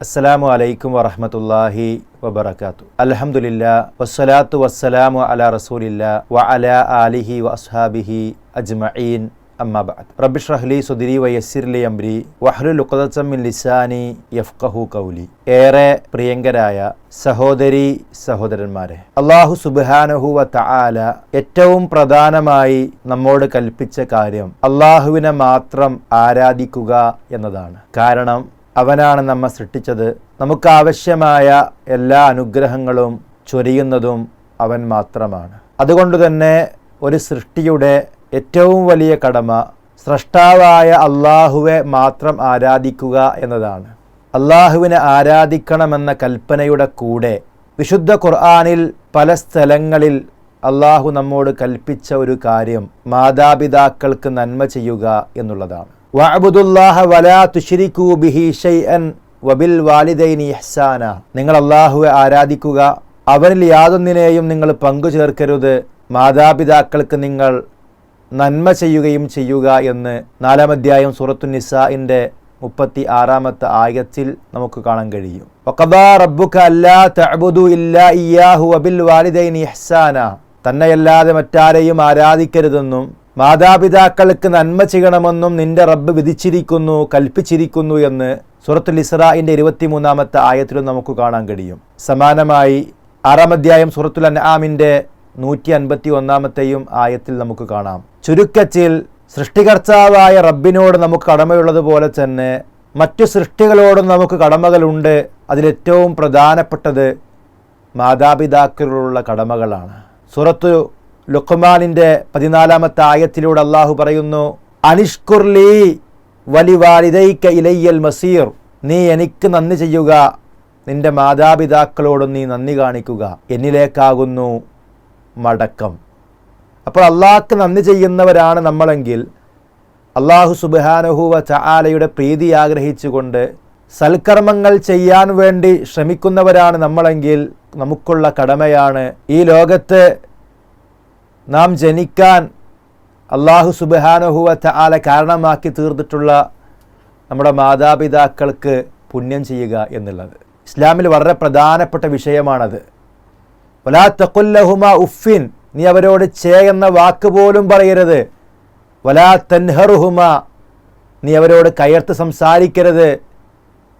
അസ്സലാമു അലൈക്കും വറഹമത്തല്ലാഹി വബർക്കാത്തു അലഹമുല്ല വസ്സലാത്തു വസ്സലാമു അല റസൂലില്ല വ അല ആലിഹി വ അസ്ഹാബിഹി അജ്മഈൻ അമ്മാ ബഅദ്. റബ്ബി ഷ്റഹ്ലി സുദ്രി വ യസ്സിർലി അംരി വഹ്ലുൽ ഉഖ്ദത്തം മിൻ ലിസാനി യഫ്ഖഹു കൗലി ഏറെ പ്രിയങ്കരായ സഹോദരി സഹോദരന്മാരെ അള്ളാഹു സുബാനഹു വ തആല ഏറ്റവും പ്രധാനമായി നമ്മോട് കൽപ്പിച്ച കാര്യം അള്ളാഹുവിനെ മാത്രം ആരാധിക്കുക എന്നതാണ്. കാരണം അവനാണ് നമ്മെ സൃഷ്ടിച്ചത്. നമുക്ക് ആവശ്യമായ എല്ലാ അനുഗ്രഹങ്ങളും ചൊരിയുന്നതും അവൻ മാത്രമാണ്. അതുകൊണ്ട് തന്നെ ഒരു സൃഷ്ടിയുടെ ഏറ്റവും വലിയ കടമ സ്രഷ്ടാവായ അള്ളാഹുവെ മാത്രം ആരാധിക്കുക എന്നതാണ്. അള്ളാഹുവിനെ ആരാധിക്കണമെന്ന കൽപ്പനയുടെ കൂടെ വിശുദ്ധ ഖുർആാനിൽ പല സ്ഥലങ്ങളിൽ അള്ളാഹു നമ്മോട് കൽപ്പിച്ച ഒരു കാര്യം മാതാപിതാക്കൾക്ക് നന്മ ചെയ്യുക എന്നുള്ളതാണ്. വലാ ബിഹി വബിൽ വാലിദൈനി ഇഹ്സാന. നിങ്ങൾ അള്ളാഹുവെ ആരാധിക്കുക. അവരിൽ യാതൊന്നിനെയും നിങ്ങൾ പങ്കു ചേർക്കരുത്. മാതാപിതാക്കൾക്ക് നിങ്ങൾ നന്മ ചെയ്യുകയും ചെയ്യുക എന്ന് നാലാം അധ്യായം സൂറത്തു നിസാഇന്റെ മുപ്പത്തി ആറാമത്തെ ആയത്തിൽ നമുക്ക് കാണാൻ കഴിയും. വഖദാ അല്ലാ തഅബുദു ഇല്ലാ ഇയ്യാഹു വബിൽ വാലിദൈനി ഇഹ്സാന. തന്നെയല്ലാതെ മറ്റാരെയും ആരാധിക്കരുതെന്നും മാതാപിതാക്കൾക്ക് നന്മ ചെയ്യണമെന്നും നിന്റെ റബ്ബ് വിധിച്ചിരിക്കുന്നു കൽപ്പിച്ചിരിക്കുന്നു എന്ന് സൂറത്തുൽ ഇസ്രായിന്റെ ഇരുപത്തിമൂന്നാമത്തെ ആയത്തിലും നമുക്ക് കാണാൻ കഴിയും. സമാനമായി ആറാം അധ്യായം സുറത്തുൽ അൻആമിന്റെ നൂറ്റി അൻപത്തി ഒന്നാമത്തെയും ആയത്തിൽ നമുക്ക് കാണാം. ചുരുക്കത്തിൽ സൃഷ്ടികർത്താവായ റബ്ബിനോട് നമുക്ക് കടമയുള്ളതുപോലെ തന്നെ മറ്റു സൃഷ്ടികളോടും നമുക്ക് കടമകളുണ്ട്. അതിലേറ്റവും പ്രധാനപ്പെട്ടത് മാതാപിതാക്കളോടുള്ള കടമകളാണ്. സൂറത്തു ലുഖ്മാനിന്റെ പതിനാലാമത്തെ ആയത്തിലൂടെ അള്ളാഹു പറയുന്നു അനിഷ്കുർലി വലി വാലിദൈക്ക ഇലയ്യൽ മസീർ. നീ എനിക്ക് നന്ദി ചെയ്യുക. നിന്റെ മാതാപിതാക്കളോടും നീ നന്ദി കാണിക്കുക. എന്നിലേക്കാകുന്നു മടക്കം. അപ്പോൾ അള്ളാഹ്ക്ക് നന്ദി ചെയ്യുന്നവരാണ് നമ്മളെങ്കിൽ അള്ളാഹു സുബാനഹുവ ചാലയുടെ പ്രീതി ആഗ്രഹിച്ചുകൊണ്ട് സൽക്കർമ്മങ്ങൾ ചെയ്യാൻ വേണ്ടി ശ്രമിക്കുന്നവരാണ് നമ്മളെങ്കിൽ നമുക്കുള്ള കടമയാണ് ഈ ലോകത്ത് നാം ജനിക്കാൻ അള്ളാഹു സുബാനഹുവ ചാല കാരണമാക്കി തീർന്നിട്ടുള്ള നമ്മുടെ മാതാപിതാക്കൾക്ക് പുണ്യം ചെയ്യുക എന്നുള്ളത്. ഇസ്ലാമിൽ വളരെ പ്രധാനപ്പെട്ട വിഷയമാണത്. വലാ തക്കുല്ലഹുമ ഉഫിൻ നീ അവരോട് ചേ എന്ന വാക്ക് പോലും പറയരുത്. വലാ തൻഹറുഹുമ നീ അവരോട് കയർത്ത് സംസാരിക്കരുത്.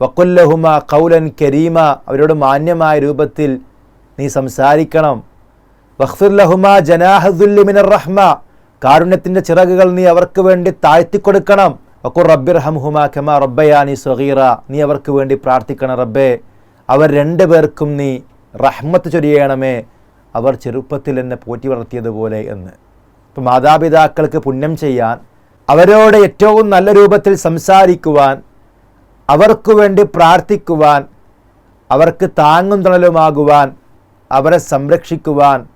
വക്കുല്ലഹുമ കൗലൻ കരീമ അവരോട് മാന്യമായ രൂപത്തിൽ നീ സംസാരിക്കണം. ജനാഹുല്ലിമിനർ റഹ്മ. ചിറകുകൾ നീ അവർക്ക് വേണ്ടി താഴ്ത്തിക്കൊടുക്കണം ഖമ റബ്ബയാനി നീ അവർക്ക് വേണ്ടി പ്രാർത്ഥിക്കണം റബ്ബേ. അവർ രണ്ടു പേർക്കും നീ റഹ്മത്ത് ചൊരിയണമേ. അവർ ചെറുപ്പത്തിൽ എന്നെ പോറ്റി വളർത്തിയതുപോലെ എന്ന്. ഇപ്പം മാതാപിതാക്കൾക്ക് പുണ്യം ചെയ്യാൻ അവരോട് ഏറ്റവും നല്ല രൂപത്തിൽ സംസാരിക്കുവാൻ അവർക്ക് വേണ്ടി പ്രാർത്ഥിക്കുവാൻ അവർക്ക് താങ്ങും തണലുമാകുവാൻ അവരെ സംരക്ഷിക്കുവാൻ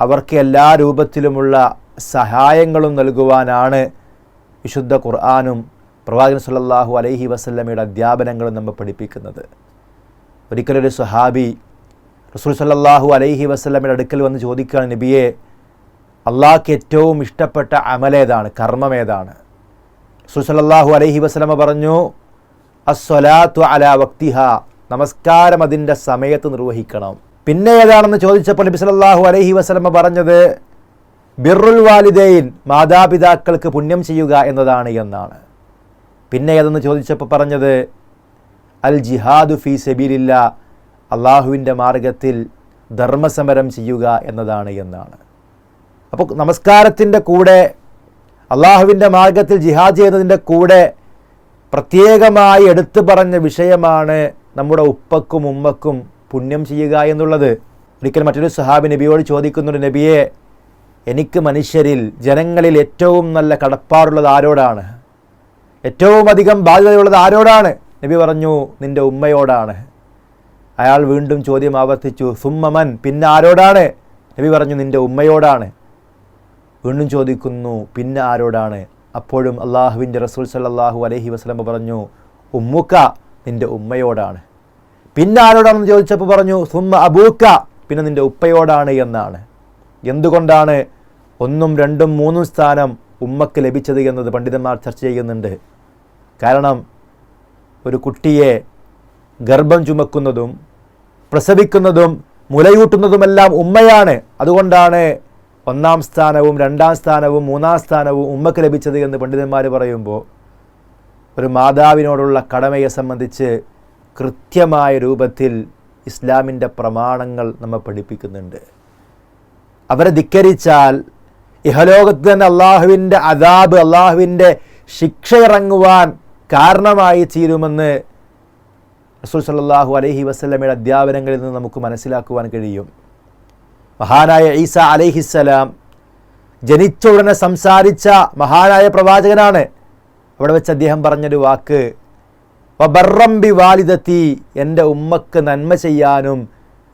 അവർക്ക് എല്ലാ രൂപത്തിലുമുള്ള സഹായങ്ങളും നൽകുവാനാണ് വിശുദ്ധ ഖുർആാനും പ്രവാചകൻ സല്ലല്ലാഹു അലൈഹി വസല്ലമയുടെ അധ്യാപനങ്ങളും നമ്മൾ പഠിപ്പിക്കുന്നത്. ഒരിക്കലൊരു സുഹാബി റസൂൽ സല്ലാഹു അലൈഹി വസല്ലമയുടെ അടുക്കൽ വന്ന് ചോദിക്കുകയാണ് നബിയെ അള്ളാഹ്ക്ക് ഏറ്റവും ഇഷ്ടപ്പെട്ട അമലേതാണ് കർമ്മമേതാണ് റസൂൽ സല്ലാഹു അലൈഹി വസല്ലമ പറഞ്ഞു അസ്വലാത്തു അല വക്തിഹ നമസ്കാരം അതിന്റെ സമയത്ത് നിർവഹിക്കണം. പിന്നെ ഏതാണെന്ന് ചോദിച്ചപ്പോൾ നബി സല്ലല്ലാഹു അലൈഹി വസ്ലമ പറഞ്ഞത് ബിറുൽ വാലിദൈൻ മാതാപിതാക്കൾക്ക് പുണ്യം ചെയ്യുക എന്നതാണ് എന്നാണ്. പിന്നെ ഏതെന്ന് ചോദിച്ചപ്പോൾ പറഞ്ഞത് അൽ ജിഹാദു ഫി സബീലില്ല അള്ളാഹുവിന്റെ മാർഗത്തിൽ ധർമ്മസമരം ചെയ്യുക എന്നതാണ് എന്നാണ്. അപ്പോൾ നമസ്കാരത്തിന്റെ കൂടെ അള്ളാഹുവിന്റെ മാർഗത്തിൽ ജിഹാദ് ചെയ്യുന്നതിന്റെ കൂടെ പ്രത്യേകമായി എടുത്തു പറഞ്ഞ വിഷയമാണ് നമ്മുടെ ഉപ്പക്കും ഉമ്മക്കും പുണ്യം ചെയ്യുക എന്നുള്ളത്. ഒരിക്കൽ മറ്റൊരു സഹാബി നബിയോട് ചോദിക്കുന്നുണ്ട് നബിയെ എനിക്ക് മനുഷ്യരിൽ ജനങ്ങളിൽ ഏറ്റവും നല്ല കടപ്പാടുള്ളത് ആരോടാണ്? ഏറ്റവും അധികം ബാധ്യതയുള്ളത് ആരോടാണ്? നബി പറഞ്ഞു നിന്റെ ഉമ്മയോടാണ്. അയാൾ വീണ്ടും ചോദ്യം ആവർത്തിച്ചു സുമ്മമൻ പിന്നെ ആരോടാണ്? നബി പറഞ്ഞു നിന്റെ ഉമ്മയോടാണ്. വീണ്ടും ചോദിക്കുന്നു പിന്നെ ആരോടാണ്? അപ്പോഴും അള്ളാഹുവിന്റെ റസൂൽ സല്ലാഹു അലഹി വസ്ലമ പറഞ്ഞു ഉമ്മുക്ക നിന്റെ ഉമ്മയോടാണ്. പിന്നെ ആരോടാണെന്ന് ചോദിച്ചപ്പോൾ പറഞ്ഞു സുമ്മ അബൂക്ക. പിന്നെ നിന്റെ ഉപ്പയോടാണ് എന്നാണ്. എന്തുകൊണ്ടാണ് ഒന്നും രണ്ടും മൂന്നും സ്ഥാനം ഉമ്മക്ക് ലഭിച്ചത് എന്നത് പണ്ഡിതന്മാർ ചർച്ച ചെയ്യുന്നുണ്ട്. കാരണം ഒരു കുട്ടിയെ ഗർഭം ചുമക്കുന്നതും പ്രസവിക്കുന്നതും മുലയൂട്ടുന്നതുമെല്ലാം ഉമ്മയാണ്. അതുകൊണ്ടാണ് ഒന്നാം സ്ഥാനവും രണ്ടാം സ്ഥാനവും മൂന്നാം സ്ഥാനവും ഉമ്മക്ക് ലഭിച്ചത് എന്ന് പണ്ഡിതന്മാർ പറയുമ്പോൾ ഒരു മാതാവിനോടുള്ള കടമയെ സംബന്ധിച്ച് കൃത്യമായ രൂപത്തിൽ ഇസ്ലാമിന്റെ പ്രമാണങ്ങൾ നമ്മെ പഠിപ്പിക്കുന്നുണ്ട്. അവരെ ധിക്കരിച്ചാൽ ഇഹലോകത്ത് തന്നെ അള്ളാഹുവിന്റെ അതാബ് അള്ളാഹുവിന്റെ ശിക്ഷ ഇറങ്ങുവാൻ കാരണമായി തീരുമെന്ന് റസൂൽ സല്ലാഹു അലഹി വസ്ലമയുടെ അധ്യാപനങ്ങളിൽ നിന്ന് നമുക്ക് മനസ്സിലാക്കുവാൻ കഴിയും. മഹാനായ ഈസ അലൈഹിസ്സലാം ജനിച്ച ഉടനെ സംസാരിച്ച മഹാനായ പ്രവാചകനാണ്. അവിടെ വെച്ച് അദ്ദേഹം പറഞ്ഞൊരു വാക്ക് വബറംബി വാലിദത്തി എന്റെ ഉമ്മക്ക് നന്മ ചെയ്യാനും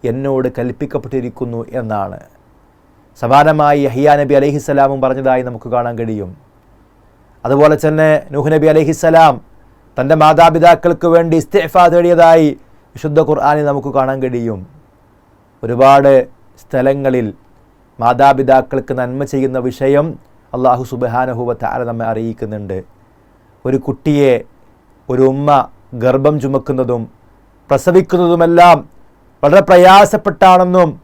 എന്നോട് കൽപ്പിക്കപ്പെട്ടിരിക്കുന്നു എന്നാണ്. സമാനമായി യഹിയ നബി അലഹിസ്സലാമും പറഞ്ഞതായി നമുക്ക് കാണാൻ കഴിയും. അതുപോലെ തന്നെ നൂഹ് നബി അലഹിസ്സലാം തന്റെ മാതാപിതാക്കൾക്ക് വേണ്ടി ഇസ്തേഫ തേടിയതായി വിശുദ്ധ ഖുർആാനിൽ നമുക്ക് കാണാൻ കഴിയും. ഒരുപാട് സ്ഥലങ്ങളിൽ മാതാപിതാക്കൾക്ക് നന്മ ചെയ്യുന്ന വിഷയം അള്ളാഹു സുബാനഹുവ താര നമ്മെ അറിയിക്കുന്നുണ്ട്. ഒരു കുട്ടിയെ ഒരു ഉമ്മ ഗർഭം ചുമക്കുന്നതും പ്രസവിക്കുന്നതുമെല്ലാം വളരെ പ്രയാസപ്പെട്ടാണെന്നും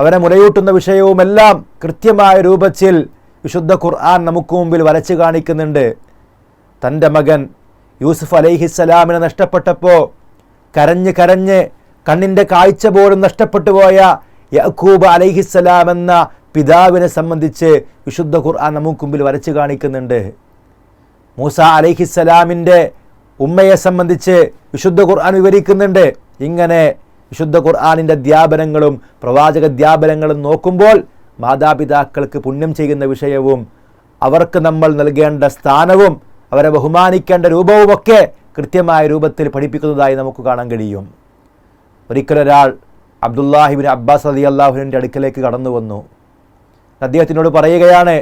അവനെ മുലയൂട്ടുന്ന വിഷയവുമെല്ലാം കൃത്യമായ രൂപത്തിൽ വിശുദ്ധ ഖുർആൻ നമുക്ക് മുമ്പിൽ വരച്ചു കാണിക്കുന്നുണ്ട്. തന്റെ മകൻ യൂസുഫ് അലൈഹിസ്സലാമിനെ നഷ്ടപ്പെട്ടപ്പോൾ കരഞ്ഞ് കരഞ്ഞ് കണ്ണിന്റെ കാഴ്ച പോലും നഷ്ടപ്പെട്ടു പോയ യഖൂബ് അലൈഹിസ്സലാം എന്ന പിതാവിനെ സംബന്ധിച്ച് വിശുദ്ധ ഖുർആൻ നമുക്ക് മുമ്പിൽ വരച്ചു കാണിക്കുന്നുണ്ട്. മൂസ അലൈഹിസ്സലാമിന്റെ ഉമ്മയെ സംബന്ധിച്ച് വിശുദ്ധ ഖുർആൻ വിവരിക്കുന്നുണ്ട്. ഇങ്ങനെ വിശുദ്ധ ഖുർആാനിന്റെ അധ്യാപനങ്ങളും പ്രവാചക അധ്യാപനങ്ങളും നോക്കുമ്പോൾ മാതാപിതാക്കൾക്ക് പുണ്യം ചെയ്യുന്ന വിഷയവും അവർക്ക് നമ്മൾ നൽകേണ്ട സ്ഥാനവും അവരെ ബഹുമാനിക്കേണ്ട രൂപവുമൊക്കെ കൃത്യമായ രൂപത്തിൽ പഠിപ്പിക്കുന്നതായി നമുക്ക് കാണാൻ കഴിയും. ഒരിക്കലൊരാൾ അബ്ദുല്ലാഹിബിൻ അബ്ബാസ് അലി അള്ളാഹുവിന്റെ അടുക്കലേക്ക് കടന്നു വന്നു അദ്ദേഹത്തിനോട് പറയുകയാണ്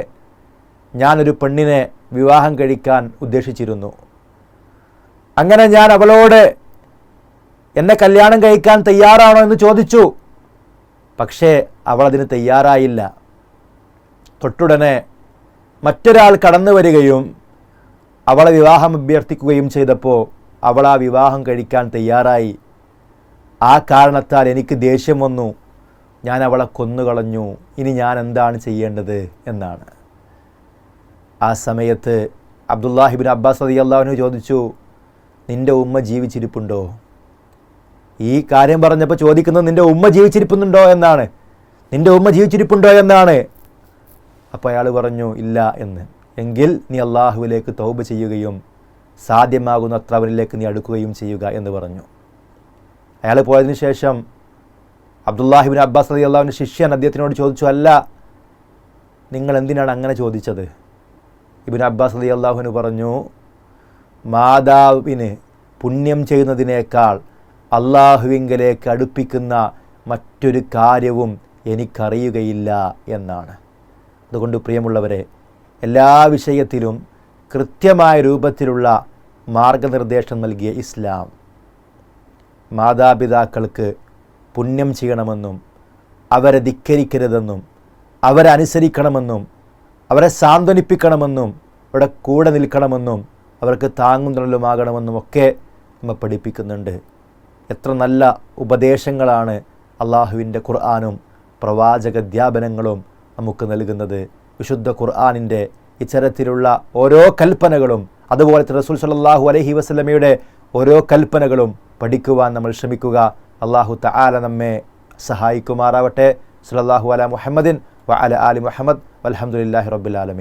ഞാനൊരു പെണ്ണിനെ വിവാഹം കഴിക്കാൻ ഉദ്ദേശിച്ചിരുന്നു. അങ്ങനെ ഞാൻ അവളോട് എന്നെ കല്യാണം കഴിക്കാൻ തയ്യാറാണോ എന്ന് ചോദിച്ചു. പക്ഷേ അവൾ അതിന് തയ്യാറായില്ല. തൊട്ടുടനെ മറ്റൊരാൾ കടന്നു വരികയും അവളെ വിവാഹം അഭ്യർത്ഥിക്കുകയും ചെയ്തപ്പോൾ അവൾ ആ വിവാഹം കഴിക്കാൻ തയ്യാറായി. ആ കാരണത്താൽ എനിക്ക് ദേഷ്യം വന്നു. ഞാൻ അവളെ കൊന്നുകളഞ്ഞു. ഇനി ഞാൻ എന്താണ് ചെയ്യേണ്ടത്? എന്നാണ്. ആ സമയത്ത് അബ്ദുല്ലാഹിബിൻ അബ്ബാസ് അലി അള്ളാഹുവിനു ചോദിച്ചു നിന്റെ ഉമ്മ ജീവിച്ചിരിപ്പുണ്ടോ? ഈ കാര്യം പറഞ്ഞപ്പോൾ ചോദിക്കുന്നത് നിന്റെ ഉമ്മ ജീവിച്ചിരിപ്പുന്നുണ്ടോ എന്നാണ്. നിന്റെ ഉമ്മ ജീവിച്ചിരിപ്പുണ്ടോ എന്നാണ്. അപ്പോൾ അയാൾ പറഞ്ഞു ഇല്ല എന്ന്. എങ്കിൽ നീ അള്ളാഹുവിലേക്ക് തൗബ ചെയ്യുകയും സാധ്യമാകുന്ന അത്ര അവനിലേക്ക് നീ അടുക്കുകയും ചെയ്യുക എന്ന് പറഞ്ഞു. അയാൾ പോയതിനു ശേഷം അബ്ദുല്ലാഹിബിൻ അബ്ബാസ് അലി അള്ളാഹുവിന്റെ ശിഷ്യൻ അദ്ദേഹത്തിനോട് ചോദിച്ചു അല്ല നിങ്ങൾ എന്തിനാണ് അങ്ങനെ ചോദിച്ചത്? ഇബിൻ അബ്ബാസ് അലി അള്ളാഹുവിന് പറഞ്ഞു മാതാവിന് പുണ്യം ചെയ്യുന്നതിനേക്കാൾ അള്ളാഹുവിങ്കലേക്ക് അടുപ്പിക്കുന്ന മറ്റൊരു കാര്യവും എനിക്കറിയുകയില്ല എന്നാണ്. അതുകൊണ്ട് പ്രിയമുള്ളവരെ എല്ലാ വിഷയത്തിലും കൃത്യമായ രൂപത്തിലുള്ള മാർഗനിർദ്ദേശം നൽകിയ ഇസ്ലാം മാതാപിതാക്കൾക്ക് പുണ്യം ചെയ്യണമെന്നും അവരെ ധിക്കരിക്കരുതെന്നും അവരെ അവരെ സാന്ത്വനിപ്പിക്കണമെന്നും അവരുടെ കൂടെ നിൽക്കണമെന്നും അവർക്ക് താങ്ങുന്നല്ലുമാകണമെന്നും ഒക്കെ നമ്മെ പഠിപ്പിക്കുന്നുണ്ട്. എത്ര നല്ല ഉപദേശങ്ങളാണ് അള്ളാഹുവിന്റെ ഖുർആാനും പ്രവാചകധ്യാപനങ്ങളും നമുക്ക് നൽകുന്നത്. വിശുദ്ധ ഖുർആാനിന്റെ ഇത്തരത്തിലുള്ള ഓരോ കൽപ്പനകളും അതുപോലെ തന്നെ റസൂൽ സല്ലാഹു അലഹി വസ്ലമയുടെ ഓരോ കൽപ്പനകളും പഠിക്കുവാൻ നമ്മൾ ശ്രമിക്കുക. അള്ളാഹു തആല നമ്മെ സഹായിക്കുമാറാവട്ടെ. സുലല്ലാഹു അല മുഹമ്മദിൻ വ അല ആലി മുഹമ്മദ്. വലഹമുല്ലാഹി റബ്ബുലാലമി